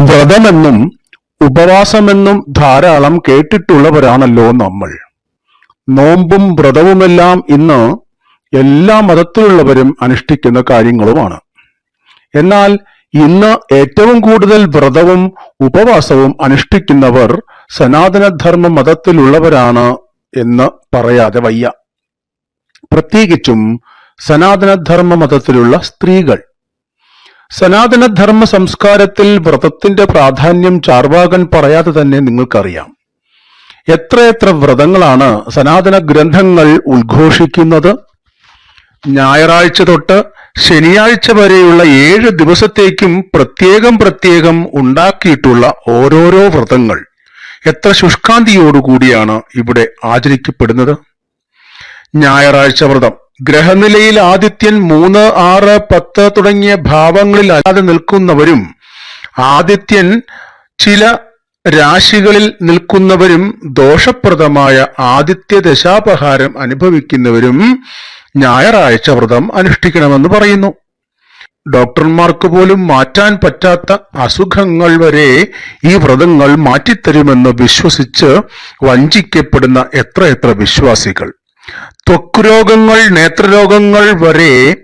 വ്രതമെന്നും ഉപവാസമെന്നും ധാരാളം കേട്ടിട്ടുള്ളവരാണല്ലോ നമ്മൾ. നോമ്പും വ്രതവുമെല്ലാം ഇന്ന് എല്ലാ മതത്തിലുള്ളവരും അനുഷ്ഠിക്കുന്ന കാര്യങ്ങളുമാണ്. എന്നാൽ ഇന്ന് ഏറ്റവും കൂടുതൽ വ്രതവും ഉപവാസവും അനുഷ്ഠിക്കുന്നവർ സനാതനധർമ്മ മതത്തിലുള്ളവരാണ് എന്ന് പറയാതെ വയ്യ. പ്രത്യേകിച്ചും സനാതനധർമ്മ മതത്തിലുള്ള സ്ത്രീകൾ. സനാതനധർമ്മ സംസ്കാരത്തിൽ വ്രതത്തിന്റെ പ്രാധാന്യം ചാർവാകൻ പറയാതെ തന്നെ നിങ്ങൾക്കറിയാം. എത്രയെത്ര വ്രതങ്ങളാണ് സനാതന ഗ്രന്ഥങ്ങൾ ഉദ്ഘോഷിക്കുന്നത്. ഞായറാഴ്ച തൊട്ട് ശനിയാഴ്ച വരെയുള്ള ഏഴ് ദിവസത്തേക്കും പ്രത്യേകം പ്രത്യേകം ഉണ്ടാക്കിയിട്ടുള്ള ഓരോരോ വ്രതങ്ങൾ. എത്ര ശുഷ്കാന്തിയോടുകൂടിയാണ് ഇവിടെ ആചരിക്കപ്പെടുന്നത്? ഞായറാഴ്ച വ്രതം. ഗ്രഹനിലയിൽ ആദിത്യൻ മൂന്ന് ആറ് പത്ത് തുടങ്ങിയ ഭാവങ്ങളിൽ അല്ലാതെ നിൽക്കുന്നവരും ആദിത്യൻ ചില രാശികളിൽ നിൽക്കുന്നവരും ദോഷപ്രദമായ ആദിത്യ ദശാപഹാരം അനുഭവിക്കുന്നവരും ഞായറാഴ്ച വ്രതം അനുഷ്ഠിക്കണമെന്ന് പറയുന്നു. ഡോക്ടർമാർക്ക് പോലും മാറ്റാൻ പറ്റാത്ത അസുഖങ്ങൾ വരെ ഈ വ്രതങ്ങൾ മാറ്റിത്തരുമെന്ന് വിശ്വസിച്ച് വഞ്ചിക്കപ്പെടുന്ന എത്രയെത്ര വിശ്വാസികൾ. ത്വക്ക് രോഗങ്ങൾ നേത്രരോഗങ്ങൾ വരെ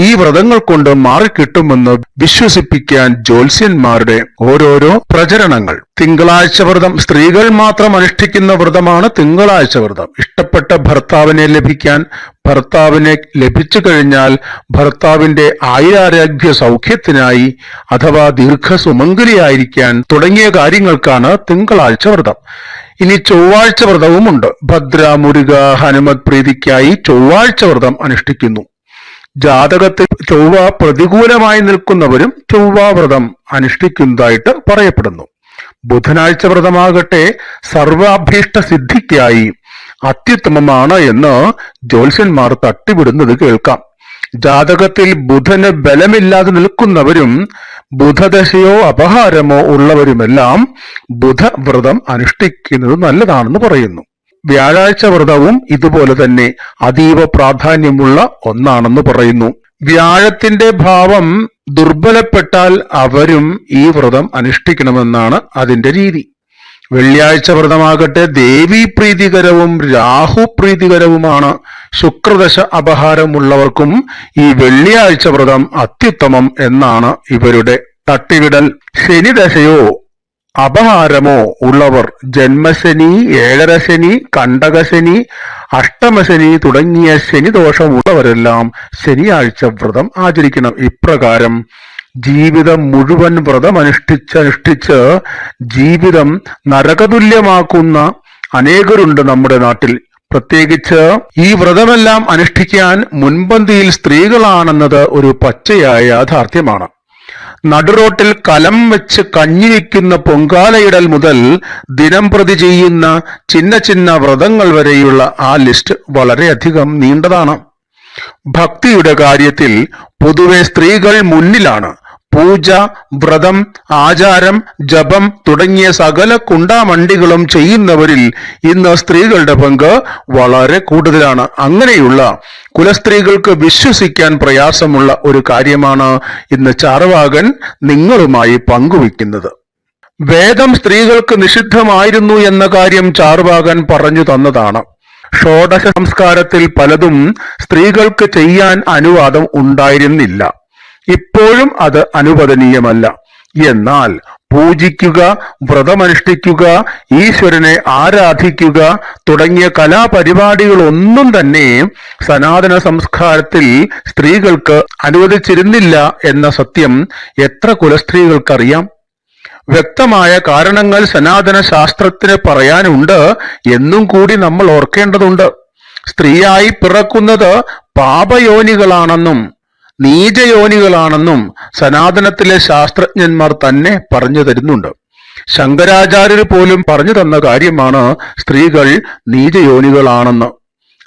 ഈ വ്രതങ്ങൾ കൊണ്ട് മാറിക്കിട്ടുമെന്ന് വിശ്വസിപ്പിക്കാൻ ജ്യോത്സ്യന്മാരുടെ ഓരോരോ പ്രചരണങ്ങൾ. തിങ്കളാഴ്ച വ്രതം. സ്ത്രീകൾ മാത്രം അനുഷ്ഠിക്കുന്ന വ്രതമാണ് തിങ്കളാഴ്ച വ്രതം. ഇഷ്ടപ്പെട്ട ഭർത്താവിനെ ലഭിക്കാൻ ഭർത്താവിനെ ലഭിച്ചു കഴിഞ്ഞാൽ ഭർത്താവിന്റെ ആയുരാരോഗ്യ സൗഖ്യത്തിനായി അഥവാ ദീർഘസുമംഗലിയായിരിക്കാൻ തുടങ്ങിയ കാര്യങ്ങൾക്കാണ് തിങ്കളാഴ്ച വ്രതം. ഇനി ചൊവ്വാഴ്ച വ്രതവുമുണ്ട്. ഭദ്ര മുരുക ഹനുമത് പ്രീതിക്കായി ചൊവ്വാഴ്ച വ്രതം അനുഷ്ഠിക്കുന്നു. ജാതകത്തിൽ ചൊവ്വ പ്രതികൂലമായി നിൽക്കുന്നവരും ചൊവ്വ വ്രതം അനുഷ്ഠിക്കുന്നതായിട്ട് പറയപ്പെടുന്നു. ബുധനാഴ്ച വ്രതമാകട്ടെ സർവാഭീഷ്ട സിദ്ധിക്കായി അത്യുത്തമമാണ് എന്ന് ജ്യോത്സ്യന്മാർ തട്ടിവിടുന്നത് കേൾക്കാം. ജാതകത്തിൽ ബുധന് ബലമില്ലാതെ നിൽക്കുന്നവരും ബുധദശയോ അപഹാരമോ ഉള്ളവരുമെല്ലാം ബുധവ്രതം അനുഷ്ഠിക്കുന്നത് നല്ലതാണെന്ന് പറയുന്നു. വ്യാഴാഴ്ച വ്രതവും ഇതുപോലെ തന്നെ അതീവ പ്രാധാന്യമുള്ള ഒന്നാണെന്ന് പറയുന്നു. വ്യാഴത്തിന്റെ ഭാവം ദുർബലപ്പെട്ടാൽ അവരും ഈ വ്രതം അനുഷ്ഠിക്കണമെന്നാണ് അതിന്റെ രീതി. വെള്ളിയാഴ്ച വ്രതമാകട്ടെ ദേവി പ്രീതികരവും രാഹു പ്രീതികരവുമാണ് ശുക്രദശ അപഹാരമുള്ളവർക്കും ഈ വെള്ളിയാഴ്ച വ്രതം അത്യുത്തമം എന്നാണ് ഇവരുടെ തട്ടിവിടൽ. ശനിദശയോ അപഹാരമോ ഉള്ളവർ ജന്മശനി ഏഴരശനി കണ്ടകശനി അഷ്ടമശനി തുടങ്ങിയ ശനിദോഷമുള്ളവരെല്ലാം ശനിയാഴ്ച വ്രതം ആചരിക്കണം. ഇപ്രകാരം ജീവിതം മുഴുവൻ വ്രതം അനുഷ്ഠിച്ചനുഷ്ഠിച്ച് ജീവിതം നരകതുല്യമാക്കുന്ന അനേകരുണ്ട് നമ്മുടെ നാട്ടിൽ. പ്രത്യേകിച്ച് ഈ വ്രതമെല്ലാം അനുഷ്ഠിക്കാൻ മുൻപന്തിയിൽ സ്ത്രീകളാണെന്നത് ഒരു പച്ചയായ യാഥാർത്ഥ്യമാണ്. നടുറോട്ടിൽ കലം വെച്ച് കഞ്ഞി വയ്ക്കുന്ന പൊങ്കാലയിടൽ മുതൽ ദിനം പ്രതി ചെയ്യുന്ന ചിന്ന ചിന്ന വ്രതങ്ങൾ വരെയുള്ള ആ ലിസ്റ്റ് വളരെയധികം നീണ്ടതാണ്. ഭക്തിയുടെ കാര്യത്തിൽ പൊതുവെ സ്ത്രീകൾ മുന്നിലാണ്. പൂജ വ്രതം ആചാരം ജപം തുടങ്ങിയ സകല കുണ്ടാമണ്ടികളും ചെയ്യുന്നവരിൽ ഇന്ന് സ്ത്രീകളുടെ പങ്ക് വളരെ കൂടുതലാണ്. അങ്ങനെയുള്ള കുലസ്ത്രീകൾക്ക് വിശ്വസിക്കാൻ പ്രയാസമുള്ള ഒരു കാര്യമാണ് ഇന്ന് ചാർവാകൻ നിങ്ങളുമായി പങ്കുവയ്ക്കുന്നത്. വേദം സ്ത്രീകൾക്ക് നിഷിദ്ധമായിരുന്നു എന്ന കാര്യം ചാർവാകൻ പറഞ്ഞു തന്നതാണ്. ഷോഡശ സംസ്കാരത്തിൽ പലതും സ്ത്രീകൾക്ക് ചെയ്യാൻ അനുവാദം ഉണ്ടായിരുന്നില്ല. ഇപ്പോഴും അത് അനുവദനീയമല്ല. എന്നാൽ പൂജിക്കുക വ്രതമനുഷ്ഠിക്കുക ഈശ്വരനെ ആരാധിക്കുക തുടങ്ങിയ കലാപരിപാടികളൊന്നും തന്നെ സനാതന സംസ്കാരത്തിൽ സ്ത്രീകൾക്ക് അനുവദിച്ചിരുന്നില്ല എന്ന സത്യം എത്ര കുലസ്ത്രീകൾക്കറിയാം? വ്യക്തമായ കാരണങ്ങൾ സനാതന ശാസ്ത്രത്തിന് പറയാനുണ്ട് എന്നും കൂടി നമ്മൾ ഓർക്കേണ്ടതുണ്ട്. സ്ത്രീയായി പിറക്കുന്നത് പാപയോനികളാണെന്നും നീചയോനികളാണെന്നും സനാതനത്തിലെ ശാസ്ത്രജ്ഞന്മാർ തന്നെ പറഞ്ഞു തരുന്നുണ്ട്. ശങ്കരാചാര്യർ പോലും പറഞ്ഞു തന്ന കാര്യമാണ് സ്ത്രീകൾ നീചയോനികളാണെന്ന്.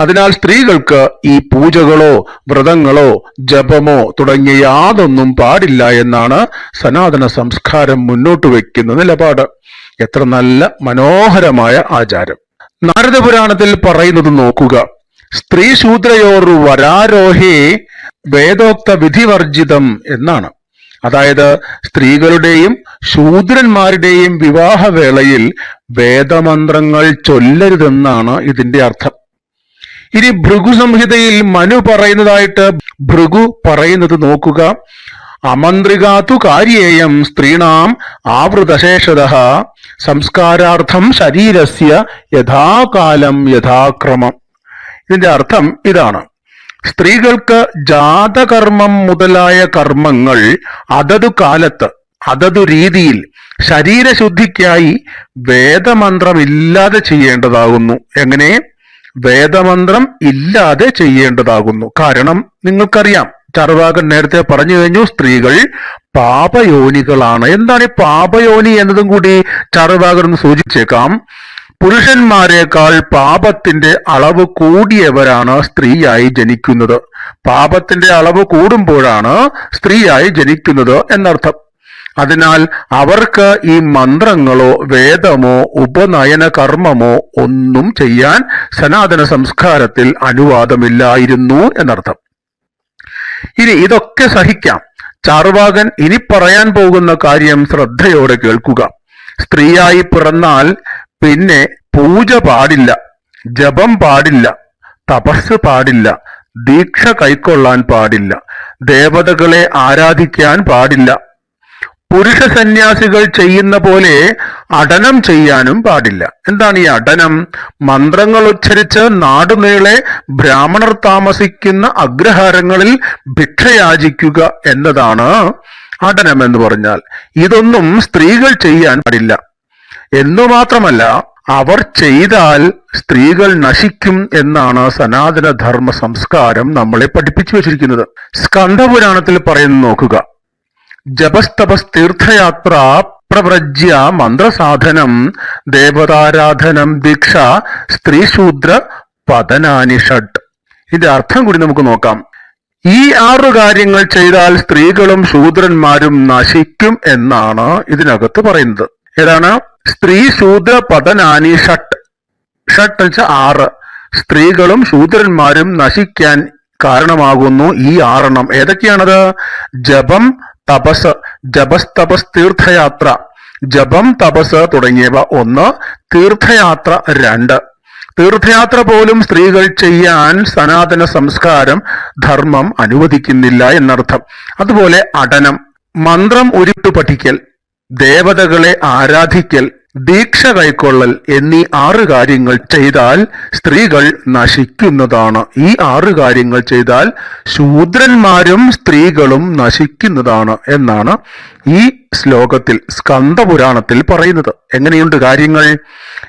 അതിനാൽ സ്ത്രീകൾക്ക് ഈ പൂജകളോ വ്രതങ്ങളോ ജപമോ തുടങ്ങിയ യാതൊന്നും പാടില്ല എന്നാണ് സനാതന സംസ്കാരം മുന്നോട്ട് വയ്ക്കുന്ന നിലപാട്. എത്ര നല്ല മനോഹരമായ ആചാരം. നാരദപുരാണത്തിൽ പറയുന്നത് നോക്കുക. സ്ത്രീ ശൂദ്രയോർ വരാരോഹേ വേദോക്ത വിധിവർജിതം എന്നാണ്. അതായത് സ്ത്രീകളുടെയും ശൂദ്രന്മാരുടെയും വിവാഹവേളയിൽ വേദമന്ത്രങ്ങൾ ചൊല്ലരുതെന്നാണ് ഇതിന്റെ അർത്ഥം. ഇനി ഭൃഗു സംഹിതയിൽ മനു പറയുന്നതായിട്ട് ഭൃഗു പറയുന്നത് നോക്കുക. അമന്ത്രികാതു കാര്യേയം സ്ത്രീണാം ആവൃതശേഷത സംസ്കാരാർത്ഥം ശരീരസ്യ യഥാകാലം യഥാക്രമം. ഇതിന്റെ അർത്ഥം ഇതാണ്. സ്ത്രീകൾക്ക് ജാതകർമ്മം മുതലായ കർമ്മങ്ങൾ അതതു കാലത്ത് അതതു രീതിയിൽ ശരീരശുദ്ധിക്കായി വേദമന്ത്രമില്ലാതെ ചെയ്യേണ്ടതാകുന്നു. എങ്ങനെ? വേദമന്ത്രം ഇല്ലാതെ ചെയ്യേണ്ടതാകുന്നു. കാരണം നിങ്ങൾക്കറിയാം ചർവാകൻ നേരത്തെ പറഞ്ഞു കഴിഞ്ഞു സ്ത്രീകൾ പാപയോനികളാണ്. എന്താണ് ഈ പാപയോനി എന്നതും കൂടി ചർവാകൻ സൂചിച്ചേക്കാം. പുരുഷന്മാരെക്കാൾ പാപത്തിന്റെ അളവ് കൂടിയവരാണ് സ്ത്രീയായി ജനിക്കുന്നത്. പാപത്തിന്റെ അളവ് കൂടുമ്പോഴാണ് സ്ത്രീയായി ജനിക്കുന്നത് എന്നർത്ഥം. അതിനാൽ അവർക്ക് ഈ മന്ത്രങ്ങളോ വേദമോ ഉപനയന കർമ്മമോ ഒന്നും ചെയ്യാൻ സനാതന സംസ്കാരത്തിൽ അനുവാദമില്ലായിരുന്നു എന്നർത്ഥം. ഇനി ഇതൊക്കെ സഹിക്കാം. ചാർവാകൻ ഇനി പറയാൻ പോകുന്ന കാര്യം ശ്രദ്ധയോടെ കേൾക്കുക. സ്ത്രീയായി പിറന്നാൽ പിന്നെ പൂജ പാടില്ല ജപം പാടില്ല തപസ് പാടില്ല ദീക്ഷ കൈക്കൊള്ളാൻ പാടില്ല ദേവതകളെ ആരാധിക്കാൻ പാടില്ല. പുരുഷ സന്യാസികൾ ചെയ്യുന്ന പോലെ അടനം ചെയ്യാനും പാടില്ല. എന്താണ് ഈ അടനം? മന്ത്രങ്ങൾ ഉച്ചരിച്ച് നാടുനീളെ ബ്രാഹ്മണർ താമസിക്കുന്ന അഗ്രഹാരങ്ങളിൽ ഭിക്ഷയാചിക്കുക എന്നതാണ് അടനം എന്ന് പറഞ്ഞാൽ. ഇതൊന്നും സ്ത്രീകൾ ചെയ്യാൻ പാടില്ല. എന്നു മാത്രമല്ല അവർ ചെയ്താൽ സ്ത്രീകൾ നശിക്കും എന്നാണ് സനാതന ധർമ്മ സംസ്കാരം നമ്മളെ പഠിപ്പിച്ചു വച്ചിരിക്കുന്നത്. സ്കന്ധപുരാണത്തിൽ പറയുന്നു നോക്കുക. ജപസ്തപസ് തീർത്ഥയാത്ര പ്രവ്രജ്യ മന്ത്രസാധനം ദേവതാരാധനം ദീക്ഷ സ്ത്രീശൂദ്ര പതനാനി ഇതിന്റെ അർത്ഥം കൂടി നമുക്ക് നോക്കാം. ഈ ആറു കാര്യങ്ങൾ ചെയ്താൽ സ്ത്രീകളും ശൂദ്രന്മാരും നശിക്കും എന്നാണ് ഇതിനകത്ത് പറയുന്നത്. ഏതാണ്? സ്ത്രീ ശൂദ്ര പതനാനി ഷട്ട്. ഷട്ട് വെച്ചാൽ ആറ്. സ്ത്രീകളും ശൂദ്രന്മാരും നശിക്കാൻ കാരണമാകുന്നു ഈ ആറെണ്ണം. ഏതൊക്കെയാണത്? ജപം തപസ്. ജപസ്തപസ് തീർത്ഥയാത്ര. ജപം തപസ് തുടങ്ങിയവ. ഒന്ന് തീർത്ഥയാത്ര. രണ്ട്. തീർത്ഥയാത്ര പോലും സ്ത്രീകൾ ചെയ്യാൻ സനാതന സംസ്കാരം ധർമ്മം അനുവദിക്കുന്നില്ല എന്നർത്ഥം. അതുപോലെ അടനം. മന്ത്രം ഉരുട്ടു പഠിക്കൽ. ദേവതകളെ ആരാധിക്കൽ ദീക്ഷ കൈക്കൊള്ളൽ എന്നീ ആറ് കാര്യങ്ങൾ ചെയ്താൽ സ്ത്രീകൾ നശിക്കുന്നതാണ്. ഈ ആറ് കാര്യങ്ങൾ ചെയ്താൽ ശൂദ്രന്മാരും സ്ത്രീകളും നശിക്കുന്നതാണ് എന്നാണ് ഈ ശ്ലോകത്തിൽ സ്കന്ദപുരാണത്തിൽ പറയുന്നത്. എങ്ങനെയുണ്ട് കാര്യങ്ങൾ?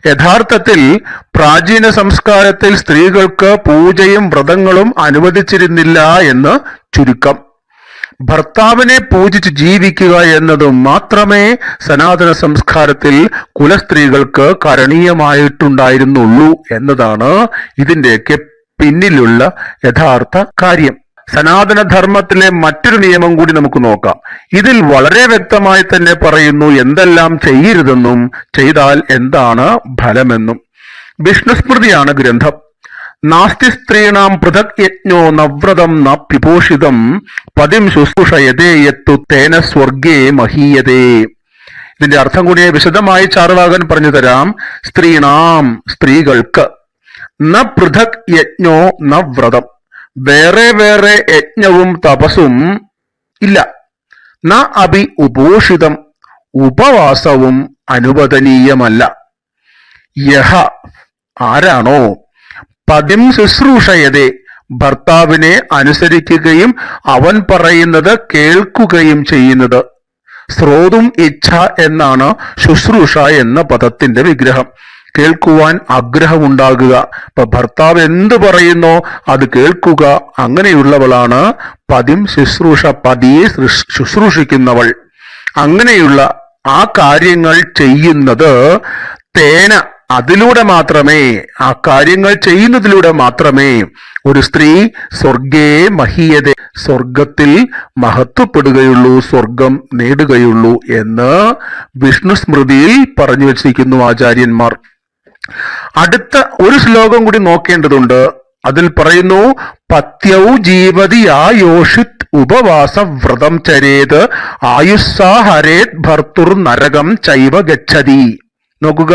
യഥാർത്ഥത്തിൽ പ്രാചീന സംസ്കാരത്തിൽ സ്ത്രീകൾക്ക് പൂജയും വ്രതങ്ങളും അനുവദിച്ചിരുന്നില്ല എന്ന് ചുരുക്കം ഭർത്താവിനെ പൂജിച്ച് ജീവിക്കുക എന്നത് മാത്രമേ സനാതന സംസ്കാരത്തിൽ കുലസ്ത്രീകൾക്ക് കരണീയമായിട്ടുണ്ടായിരുന്നുള്ളൂ എന്നതാണ് ഇതിന്റെയൊക്കെ പിന്നിലുള്ള യഥാർത്ഥ കാര്യം. സനാതനധർമ്മത്തിലെ മറ്റൊരു നിയമം കൂടി നമുക്ക് നോക്കാം. ഇതിൽ വളരെ വ്യക്തമായി തന്നെ പറയുന്നു എന്തെല്ലാം ചെയ്യരുതെന്നും ചെയ്താൽ എന്താണ് ഫലമെന്നും. വിഷ്ണുസ്മൃതിയാണ് ഗ്രന്ഥം. നാസ്തി സ്ത്രീണാം പൃഥക് യജ്ഞോ നവ്രതം ന പിപോഷിതം പതിം ശുശ്രൂഷയതേ യത്തു തേന സ്വർഗേ മഹീയതേ. ഇതിന്റെ അർത്ഥം കൂടിയേ വിശദമായി ചാർവാകൻ പറഞ്ഞു തരാം. സ്ത്രീണാം സ്ത്രീകൾക്ക് ന പൃഥക് യജ്ഞോ ന വ്രതം വേറെ വേറെ യജ്ഞവും തപസും ഇല്ല. ന അഭി ഉപോഷിതം ഉപവാസവും അനുവദനീയമല്ല. യഹ ആരാണോ? പതിം ശുശ്രൂഷയതെ. ഭർത്താവിനെ അനുസരിക്കുകയും അവൻ പറയുന്നത് കേൾക്കുകയും ചെയ്യുന്നത്. സ്രോതും ഇച്ഛ എന്നാണ് ശുശ്രൂഷ എന്ന പദത്തിന്റെ വിഗ്രഹം. കേൾക്കുവാൻ ആഗ്രഹമുണ്ടാകുക. ഇപ്പൊ ഭർത്താവ് എന്ത് പറയുന്നോ അത് കേൾക്കുക. അങ്ങനെയുള്ളവളാണ് പതിം ശുശ്രൂഷ പതിയെ ശുശ്രൂഷിക്കുന്നവൾ. അങ്ങനെയുള്ള ആ കാര്യങ്ങൾ ചെയ്യുന്നത് തേന അതിലൂടെ മാത്രമേ ആ കാര്യങ്ങൾ ചെയ്യുന്നതിലൂടെ മാത്രമേ ഒരു സ്ത്രീ സ്വർഗേ മഹീയത സ്വർഗത്തിൽ മഹത്വപ്പെടുകയുള്ളൂ സ്വർഗം നേടുകയുള്ളൂ എന്ന് വിഷ്ണു സ്മൃതിയിൽ പറഞ്ഞു വച്ചിരിക്കുന്നു ആചാര്യന്മാർ. അടുത്ത ഒരു ശ്ലോകം കൂടി നോക്കേണ്ടതുണ്ട്. അതിൽ പറയുന്നു പത്യൗ ജീവതി ആയോഷിത് ഉപവാസ വ്രതം ചരേത് ആയുസ്സാ ഹരേത് ഭർത്തുർ നരകം ചൈവ ഗച്ഛതി. നോക്കുക.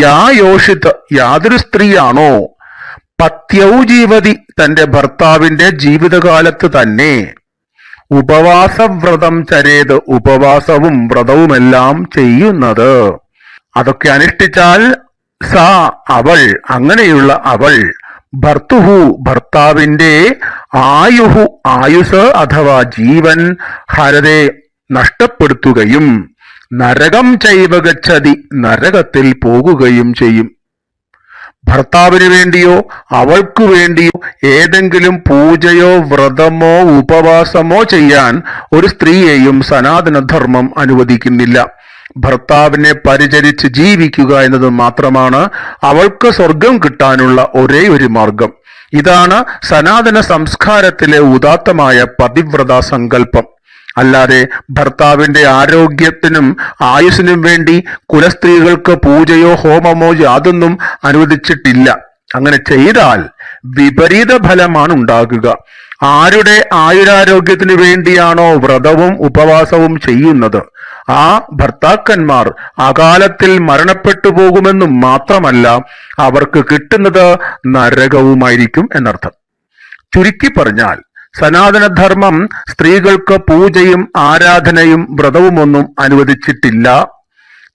യാ യോഷിത് യാതൊരു സ്ത്രീയാണോ? പത്യൗ ജീവതി തന്റെ ഭർത്താവിന്റെ ജീവിതകാലത്ത് തന്നെ. ഉപവാസവ്രതം ചരേത് ഉപവാസവും വ്രതവുമെല്ലാം ചെയ്യുന്നത്. അതൊക്കെ അനുഷ്ഠിച്ചാൽ സ അവൾ അങ്ങനെയുള്ള അവൾ ഭർത്തുഹു ഭർത്താവിന്റെ ആയുഹു ആയുസ് അഥവാ ജീവൻ ഹരതെ നഷ്ടപ്പെടുത്തുകയും നരകം ചൈവകച്ചതി നരകത്തിൽ പോകുകയും ചെയ്യും. ഭർത്താവിന് വേണ്ടിയോ അവൾക്കു വേണ്ടിയോ ഏതെങ്കിലും പൂജയോ വ്രതമോ ഉപവാസമോ ചെയ്യാൻ ഒരു സ്ത്രീയെയും സനാതനധർമ്മം അനുവദിക്കുന്നില്ല. ഭർത്താവിനെ പരിചരിച്ച് ജീവിക്കുക എന്നത് മാത്രമാണ് അവൾക്ക് സ്വർഗം കിട്ടാനുള്ള ഒരേ ഒരു മാർഗം. ഇതാണ് സനാതന സംസ്കാരത്തിലെ ഉദാത്തമായ പതിവ്രത സങ്കല്പം. അല്ലാതെ ഭർത്താവിന്റെ ആരോഗ്യത്തിനും ആയുസ്സിനും വേണ്ടി കുലസ്ത്രീകൾക്ക് പൂജയോ ഹോമമോ യാതൊന്നും അനുവദിച്ചിട്ടില്ല. അങ്ങനെ ചെയ്താൽ വിപരീത ഫലമാണ് ഉണ്ടാകുക. ആരുടെ ആയുരാരോഗ്യത്തിന് വേണ്ടിയാണോ വ്രതവും ഉപവാസവും ചെയ്യുന്നത്? ആ ഭർത്താക്കന്മാർ അകാലത്തിൽ മരണപ്പെട്ടു പോകുമെന്നും മാത്രമല്ല അവർക്ക് കിട്ടുന്നത് നരകവുമായിരിക്കും എന്നർത്ഥം. ചുരുക്കി പറഞ്ഞാൽ സനാതനധർമ്മം സ്ത്രീകൾക്ക് പൂജയും ആരാധനയും വ്രതവുമൊന്നും അനുവദിച്ചിട്ടില്ല.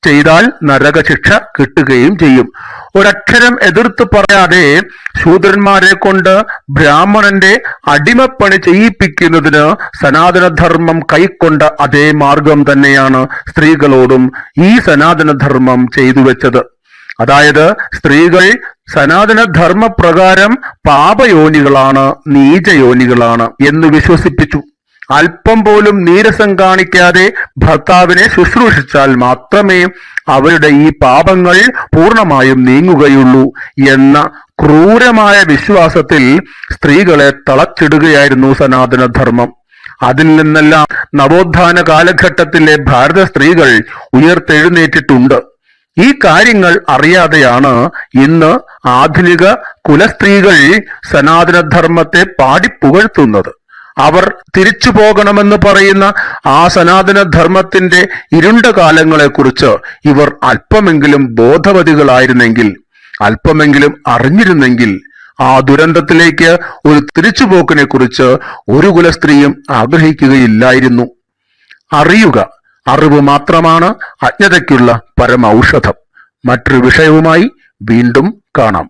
ചെയ്താൽ നരകശിക്ഷ കിട്ടുകയും ചെയ്യും. ഒരക്ഷരം എതിർത്ത് പറയാതെ ശൂദ്രന്മാരെ കൊണ്ട് ബ്രാഹ്മണന്റെ അടിമപ്പണി ചെയ്യിപ്പിക്കുന്നതിന് സനാതനധർമ്മം കൈക്കൊണ്ട അതേ മാർഗം തന്നെയാണ് സ്ത്രീകളോടും ഈ സനാതനധർമ്മം ചെയ്തു വെച്ചത്. അതായത് സ്ത്രീകൾ സനാതന ധർമ്മപ്രകാരം പാപയോനികളാണ് നീചയോനികളാണ് എന്ന് വിശ്വസിപ്പിച്ചു. അല്പം പോലും നീരസം കാണിക്കാതെ ഭർത്താവിനെ ശുശ്രൂഷിച്ചാൽ മാത്രമേ അവരുടെ ഈ പാപങ്ങൾ പൂർണമായും നീങ്ങുകയുള്ളൂ എന്ന ക്രൂരമായ വിശ്വാസത്തിൽ സ്ത്രീകളെ തളച്ചിടുകയായിരുന്നു സനാതനധർമ്മം. അതിൽ നിന്നെല്ലാം നവോത്ഥാന കാലഘട്ടത്തിലെ ഭാരത സ്ത്രീകൾ ഉയർത്തെഴുന്നേറ്റിട്ടുണ്ട്. ഈ കാര്യങ്ങൾ അറിയാതെയാണ് ഇന്ന് ആധുനിക കുലസ്ത്രീകൾ സനാതനധർമ്മത്തെ പാടിപ്പുകഴ്ത്തുന്നത്. അവർ തിരിച്ചു പോകണമെന്ന് പറയുന്ന ആ സനാതനധർമ്മത്തിന്റെ ഇരുണ്ട കാലങ്ങളെക്കുറിച്ച് ഇവർ അല്പമെങ്കിലും ബോധവതികളായിരുന്നെങ്കിൽ അല്പമെങ്കിലും അറിഞ്ഞിരുന്നെങ്കിൽ ആ ദുരന്തത്തിലേക്ക് ഒരു തിരിച്ചുപോക്കിനെ കുറിച്ച് ഒരു കുലസ്ത്രീയും ആഗ്രഹിക്കുകയില്ലായിരുന്നു. അറിയുക അറിവ് മാത്രമാണ് അജ്ഞതയ്ക്കുള്ള പരമൌഷധം. മറ്റൊരു വിഷയവുമായി വീണ്ടും കാണാം.